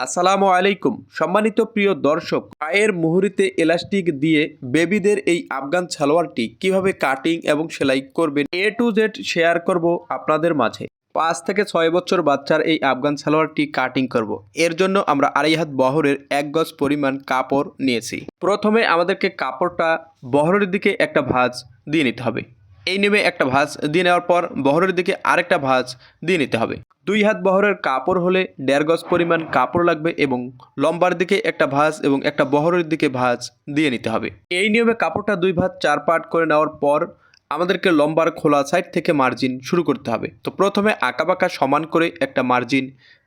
আসসালামু আলাইকুম। সম্মানিত প্রিয় দর্শক, পায়ের মুহুরিতে এলাস্টিক দিয়ে বেবিদের এই আফগান সালোয়ারটি কীভাবে কাটিং এবং সেলাই করবেন, এ টু জেড শেয়ার করব আপনাদের মাঝে। পাঁচ থেকে ছয় বছর বাচ্চার এই আফগান সালোয়ারটি কাটিং করব। এর জন্য আমরা আড়াই হাত বহরের এক গজ পরিমাণ কাপড় নিয়েছি। প্রথমে আমাদেরকে কাপড়টা বহরের দিকে একটা ভাঁজ দিয়ে নিতে হবে। এই নেমে একটা ভাঁজ দিয়ে নেওয়ার পর বহরের দিকে আরেকটা ভাঁজ দিয়ে নিতে হবে। দুই হাত বহরের কাপড় হলে দেড় গজ পরিমাণ কাপড় লাগবে এবং লম্বার দিকে একটা ভাঁজ এবং একটা বহরের দিকে ভাঁজ দিয়ে নিতে হবে। এই নিয়মে কাপড়টা দুই ভাঁজ চার পাট করে নেওয়ার পর আমাদেরকে লম্বার খোলা সাইড থেকে মার্জিন শুরু করতে হবে। তো প্রথমে আঁকাবাঁকা সমান করে একটা মার্জিন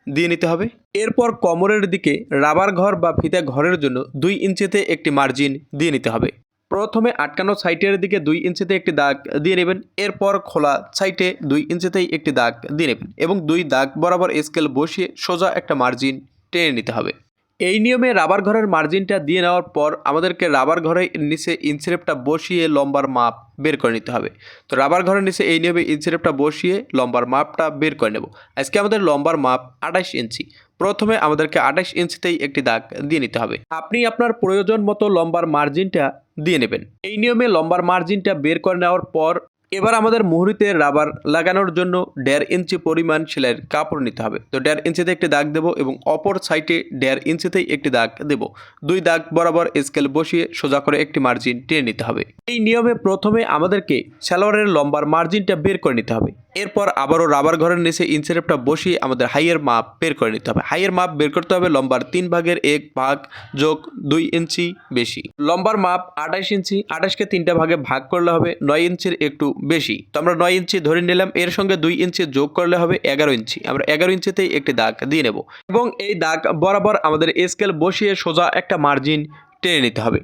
দিয়ে নিতে হবে। এরপর কোমরের দিকে রাবার ঘর বা ফিতা ঘরের জন্য দুই ইঞ্চিতে একটি মার্জিন দিয়ে নিতে হবে। প্রথমে আটকানো সাইটের দিকে দুই ইঞ্চিতে একটি দাগ দিয়ে নেবেন, এরপর খোলা সাইটে দুই ইঞ্চিতেই একটি দাগ দিয়ে নেবেন এবং দুই দাগ বরাবর স্কেল বসিয়ে সোজা একটা মার্জিন টেনে নিতে হবে। এই নিয়মে রাবার ঘরের মার্জিনটা দিয়ে নেওয়ার পর আমাদেরকে রাবার ঘরের নিচে ইনসিরেপটা বসিয়ে লম্বার মাপ বের করে নিতে হবে। তো রাবার ঘরের নিচে এই নিয়মে ইনসিরেপটা বসিয়ে লম্বার মাপটা বের করে নেব। আজকে আমাদের লম্বার মাপ আঠাশ ইঞ্চি। প্রথমে আমাদেরকে আঠাশ ইঞ্চিতেই একটি দাগ দিয়ে নিতে হবে। আপনি আপনার প্রয়োজন মতো লম্বার মার্জিনটা দিয়ে নেবেন। এই নিয়মে লম্বার মার্জিনটা বের করে নেওয়ার পর এবার আমাদের মুহুরিতে রাবার লাগানোর জন্য দেড় ইঞ্চি পরিমাণ সেলাইয়ের কাপড় নিতে হবে। তো দেড় ইঞ্চিতে একটি দাগ দেবো এবং অপর সাইডে দেড় ইঞ্চিতেই একটি দাগ দেব। দুই দাগ বরাবর স্কেল বসিয়ে সোজা করে একটি মার্জিন টেনে নিতে হবে। এই নিয়মে প্রথমে আমাদেরকে সালোয়ারের লম্বার মার্জিনটা বের করে নিতে হবে। এরপর আবারও রাবার ঘরের নিচে ইনসেরেপটা বসিয়ে আমাদের হাইয়ের মাপ বের করে নিতে হবে। হাইয়ের মাপ বের করতে হবে লম্বার তিন ভাগের এক ভাগ যোগ দুই ইঞ্চি বেশি। লম্বার মাপ আঠাশ ইঞ্চি, আঠাশকে তিনটা ভাগে ভাগ করলে হবে নয় ইঞ্চির একটু বেশি। তো আমরা নয় ইঞ্চি ধরে নিলাম, এর সঙ্গে দুই ইঞ্চি যোগ করলে হবে এগারো ইঞ্চি। আমরা এগারো ইঞ্চিতেই একটি দাগ দিয়ে নেব। এবং এই দাগ বরাবর আমাদের স্কেল বসিয়ে সোজা একটা মার্জিন টেনে নিতে হবে।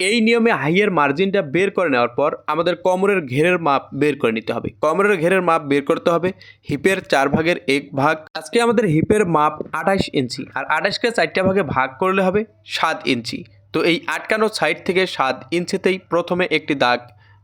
এই নিয়মে হাইয়ের মার্জিনটা বের করে নেওয়ার পর আমাদের কোমরের ঘেরের মাপ বের করে নিতে হবে। কোমরের ঘেরের মাপ বের করতে হবে, হিপের চার ভাগের এক ভাগ। আজকে আমাদের হিপের মাপ আঠাশ ইঞ্চি, আর আঠাশকে চারটা ভাগে ভাগ করলে হবে সাত ইঞ্চি। তো এই আটকানো সাইড থেকে সাত ইঞ্চিতেই প্রথমে একটি দাগ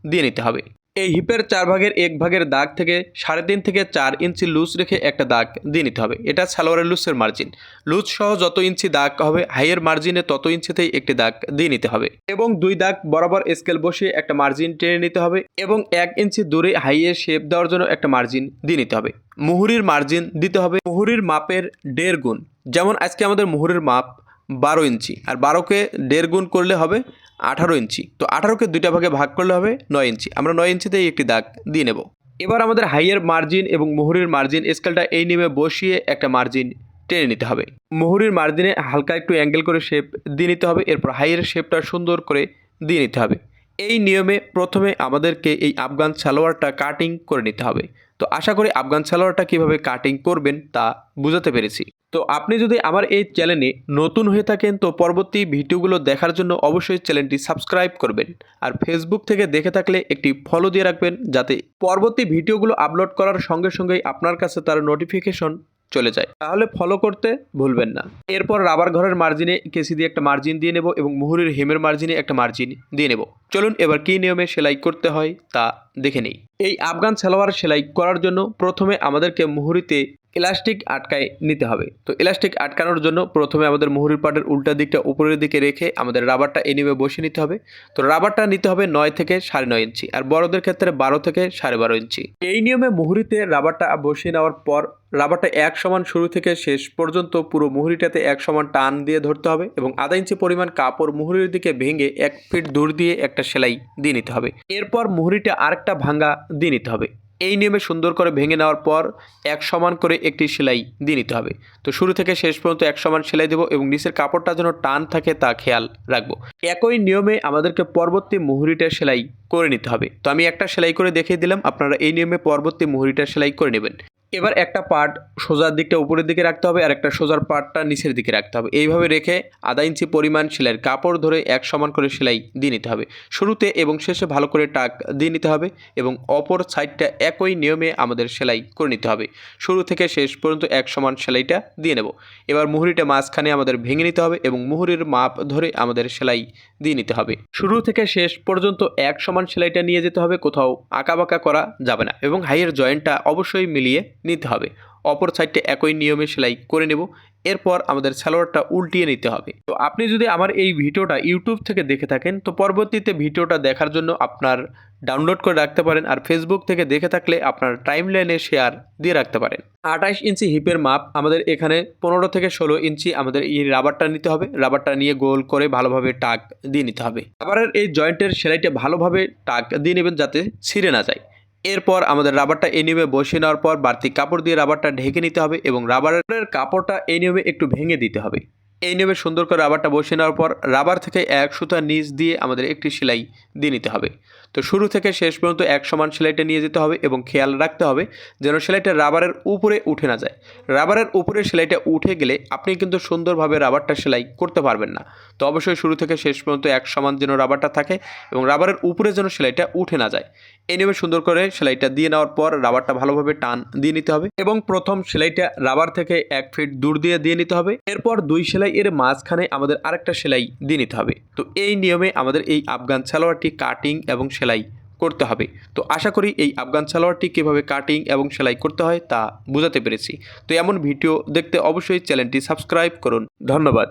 দিয়ে নিতে হবে। এই হিপের চার ভাগের এক ভাগের দাগ থেকে সাড়ে তিন থেকে চার ইঞ্চি লুজ রেখে একটা দাগ দিয়ে নিতে হবে। এটা সালোয়ারের লুজের মার্জিন লুজ সহ যত ইঞ্চি দাগ হবে হাইয়ের মার্জিনে তত ইঞ্চিতেই একটি দাগ দিয়ে নিতে হবে। এবং দুই দাগ বরাবর স্কেল বসিয়ে একটা মার্জিন টেনে নিতে হবে এবং এক ইঞ্চি দূরে হাইয়ের শেপ দেওয়ার জন্য একটা মার্জিন দিয়ে নিতে হবে। মুহুরির মার্জিন দিতে হবে মুহুরির মাপের দেড় গুণ। যেমন আজকে আমাদের মুহুরির মাপ বারো ইঞ্চি। আর বারোকে দেড় গুণ করলে হবে আঠারো ইঞ্চি। তো আঠারোকে দুইটা ভাগে ভাগ করলে হবে নয় ইঞ্চি। আমরা নয় ইঞ্চিতেই একটি দাগ দিয়ে নেব। এবার আমাদের হাইয়ের মার্জিন এবং মুহুরির মার্জিন স্কেলটা এই নেমে বসিয়ে একটা মার্জিন টেনে নিতে হবে। মোহরির মার্জিনে হালকা একটু অ্যাঙ্গেল করে শেপ দিয়ে নিতে হবে। এরপর হাইয়ের শেপটা সুন্দর করে দিয়ে নিতে হবে। এই নিয়মে প্রথমে আমাদেরকে এই আফগান সালোয়ারটা কাটিং করে নিতে হবে। তো আশা করি আফগান সালোয়ারটা কীভাবে কাটিং করবেন তা বুঝাতে পেরেছি। তো আপনি যদি আমার এই চ্যানেলে নতুন হয়ে থাকেন, তো পরবর্তী ভিডিওগুলো দেখার জন্য অবশ্যই চ্যানেলটি সাবস্ক্রাইব করবেন। আর ফেসবুক থেকে দেখে থাকলে একটি ফলো দিয়ে রাখবেন, যাতে পরবর্তী ভিডিওগুলো আপলোড করার সঙ্গে সঙ্গেই আপনার কাছে তার নোটিফিকেশন চলে যায়। তাহলে ফলো করতে ভুলবেন না। এরপর রাবার ঘরের মার্জিনে কেসি দিয়ে একটা মার্জিন দিয়ে নেব এবং মুহুরির হেমের মার্জিনে একটা মার্জিন দিয়ে নেব। চলুন এবার কী নিয়মে সেলাই করতে হয় তা দেখে নেই। এই আফগান সালোয়ার সেলাই করার জন্য প্রথমে আমাদেরকে মুহুরিতে ইলাস্টিক আটকায় নিতে হবে। তো ইলাস্টিক আটকানোর জন্য প্রথমে আমাদের মুহুরির পাটের উল্টা দিকটা উপরের দিকে রেখে আমাদের রাবারটা এই নিয়মে বসিয়ে নিতে হবে। তো রাবারটা নিতে হবে নয় থেকে সাড়ে নয় ইঞ্চি আর বড়দের ক্ষেত্রে বারো থেকে সাড়ে বারো ইঞ্চি। এই নিয়মে মুহুরিতে রাবারটা বসিয়ে নেওয়ার পর রাবারটা এক সমান শুরু থেকে শেষ পর্যন্ত পুরো মুহুরিটাতে এক সমান টান দিয়ে ধরতে হবে এবং আধা ইঞ্চি পরিমাণ কাপড় মুহুরির দিকে ভেঙে এক ফিট দূর দিয়ে একটা সেলাই দিয়ে নিতে হবে। এরপর মুহুরিটা আরেকটা ভাঙ্গা দিয়ে নিতে হবে। এই নিয়মে সুন্দর করে ভেঙে নেওয়ার পর এক সমান করে একটি সেলাই দিয়ে নিতে হবে। তো শুরু থেকে শেষ পর্যন্ত এক সমান সেলাই দেবো এবং নিচের কাপড়টা যেন টান থাকে তা খেয়াল রাখব। একই নিয়মে আমাদেরকে পরবর্তী মুহুরিটা সেলাই করে নিতে হবে। তো আমি একটা সেলাই করে দেখিয়ে দিলাম, আপনারা এই নিয়মে পরবর্তী মুহুরিটা সেলাই করে নেবেন। এবার একটা পার্ট সোজার দিকটা উপরের দিকে রাখতে হবে আর একটা সোজার পার্টটা নিচের দিকে রাখতে হবে। এইভাবে রেখে আধা ইঞ্চি পরিমাণ সেলাইয়ের কাপড় ধরে এক সমান করে সেলাই দিয়ে নিতে হবে। শুরুতে এবং শেষে ভালো করে টাক দিয়ে নিতে হবে এবং অপর সাইডটা একই নিয়মে আমাদের সেলাই করে নিতে হবে। শুরু থেকে শেষ পর্যন্ত এক সমান সেলাইটা দিয়ে নেব। এবার মুহুরিটা মাঝখানে আমাদের ভেঙে নিতে হবে এবং মুহুরির মাপ ধরে আমাদের সেলাই দিয়ে নিতে হবে। শুরু থেকে শেষ পর্যন্ত এক সমান সেলাইটা নিয়ে যেতে হবে, কোথাও আঁকাবাঁকা করা যাবে না এবং হাইয়ের জয়েন্টটা অবশ্যই মিলিয়ে নিতে হবে। অপর সাইডটা একই নিয়মে সেলাই করে নেব। এরপর আমাদের সালোয়ারটা উল্টিয়ে নিতে হবে। তো আপনি যদি আমার এই ভিডিওটা ইউটিউব থেকে দেখে থাকেন, তো পরবর্তীতে ভিডিওটা দেখার জন্য আপনার ডাউনলোড করে রাখতে পারেন আর ফেসবুক থেকে দেখে থাকলে আপনার টাইম লাইনে শেয়ার দিয়ে রাখতে পারেন। আঠাইশ ইঞ্চি হিপের মাপ আমাদের এখানে পনেরো থেকে ষোলো ইঞ্চি আমাদের এই রাবারটা নিতে হবে। রাবারটা নিয়ে গোল করে ভালোভাবে টাক দিয়ে নিতে হবে। রাবারের এই জয়েন্টের সেলাইটা ভালোভাবে টাক দিয়ে নেবেন যাতে ছিঁড়ে না যায়। এরপর আমাদের রাবারটা এই নিয়মে বসিয়ে নেওয়ার পর বাড়তি কাপড় দিয়ে রাবারটা ঢেকে নিতে হবে এবং রাবারের কাপড়টা এই নিয়মে একটু ভেঙে দিতে হবে। এই নিয়মে সুন্দর করে রাবারটা বসিয়ে নেওয়ার পর রাবার থেকে এক সুতা নিচ দিয়ে আমাদের একটি সেলাই দিয়ে নিতে হবে। তো শুরু থেকে শেষ পর্যন্ত এক সমান সেলাইটা নিয়ে যেতে হবে এবং খেয়াল রাখতে হবে যেন সেলাইটা রাবারের উপরে উঠে না যায়। রাবারের উপরে সেলাইটা উঠে গেলে আপনি কিন্তু সুন্দরভাবে রাবারটা সেলাই করতে পারবেন না। তো অবশ্যই শুরু থেকে শেষ পর্যন্ত এক সমান যেন রাবারটা থাকে এবং রাবারের উপরে যেন সেলাইটা উঠে না যায়। এই নিয়মে সুন্দর করে সেলাইটা দিয়ে নেওয়ার পর রাবারটা ভালোভাবে টান দিয়ে নিতে হবে এবং প্রথম সেলাইটা রাবার থেকে এক ফিট দূর দিয়ে দিয়ে নিতে হবে। এরপর দুই সেলাই এর মাঝখানে আমাদের আরেকটা সেলাই দিয়ে নিতে হবে। তো এই নিয়মে আমাদের এই আফগান সালোয়ারটি কাটিং এবং সেলাই করতে হবে। তো আশা করি এই আফগান সালোয়ারটি কীভাবে কাটিং এবং সেলাই করতে হয় তা বোঝাতে পেরেছি। তো এমন ভিডিও দেখতে অবশ্যই চ্যানেলটি সাবস্ক্রাইব করুন। ধন্যবাদ।